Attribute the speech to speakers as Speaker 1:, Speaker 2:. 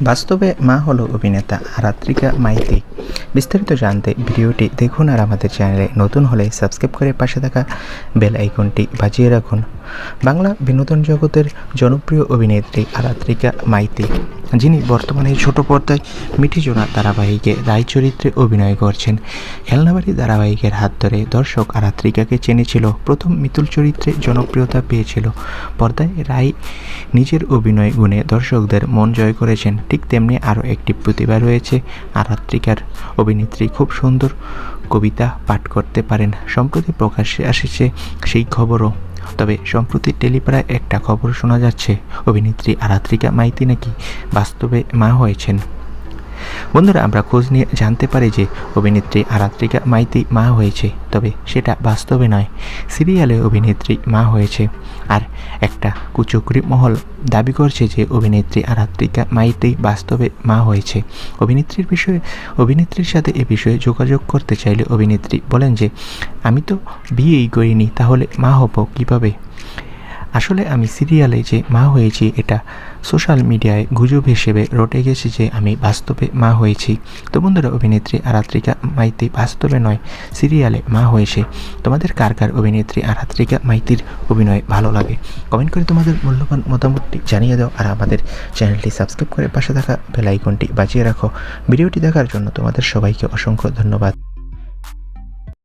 Speaker 1: বাস্তবে মা হলো অভিনেতা রাত্রিকা মাইতি। বিস্তারিত জানতে ভিডিওটি দেখুন আর আমাদের চ্যানেলে নতুন হলে সাবস্ক্রাইব করে পাশে থাকা বেল আইকনটি বাজিয়ে রাখুন। বাংলা বিনোদন জগতের জনপ্রিয় অভিনেত্রী আরাত্রিকা মাইতি। যিনি বর্তমানে ছোট পর্দায় মিঠিজোনা ধারাবাহিকে রায় চরিত্রে অভিনয় করছেন। খেলনাবাড়ি ধারাবাহিকের হাত ধরে দর্শক আরাত্রিকাকে চেনেছিল, প্রথম মিতুল চরিত্রে জনপ্রিয়তা পেয়েছিল। পর্দায় রায় নিজের অভিনয় গুণে দর্শকদের মন জয় করেছেন। ঠিক তেমনি আরও একটি প্রতিভা রয়েছে আরাত্রিকার অভিনেত্রী খুব সুন্দর কবিতা পাঠ করতে পারেন। সম্প্রতি প্রকাশ্যে এসেছে সেই খবরও। তবে সম্প্রতি টেলিপাড়ায় একটা খবর শোনা যাচ্ছে। অভিনেত্রী আরাত্রিকা মাইতি নাকি বাস্তবে মা হয়েছেন। বন্ধুরা, আমরা খোঁজ নিয়ে জানতে পারি যে অভিনেত্রী আরাত্রিকা মাইতি মা হয়েছে, তবে সেটা বাস্তবে নয়। সিরিয়ালে অভিনেত্রী মা হয়েছে। আর একটা কুচক্রি মহল দাবি করছে যে অভিনেত্রী আরাত্রিকা মাইতি বাস্তবে মা হয়েছে। অভিনেত্রীর বিষয়ে, অভিনেত্রীর সাথে এ বিষয়ে যোগাযোগ করতে চাইলে অভিনেত্রী বলেন যে, আমি তো বিয়েই করিনি, তাহলে মা হব কীভাবে? আসলে আমি সিরিয়ালে যে মা হয়েছি, এটা সোশ্যাল মিডিয়ায় গুজব হিসেবে রটে গেছে যে আমি বাস্তবে মা হয়েছি। তো বন্ধুরা, অভিনেত্রী আরাত্রিকা মাইতি বাস্তবে নয়, সিরিয়ালে মা হয়েছে। তোমাদের কার কার অভিনেত্রী আরাত্রিকা মাইতির অভিনয় ভালো লাগে? কমেন্ট করে তোমাদের মূল্যবান মতামতটি জানিয়ে দাও আর আমাদের চ্যানেলটি সাবস্ক্রাইব করে পাশে থাকা বেল আইকনটি বাজিয়ে রাখো। ভিডিওটি দেখার জন্য তোমাদের সবাইকে অসংখ্য ধন্যবাদ।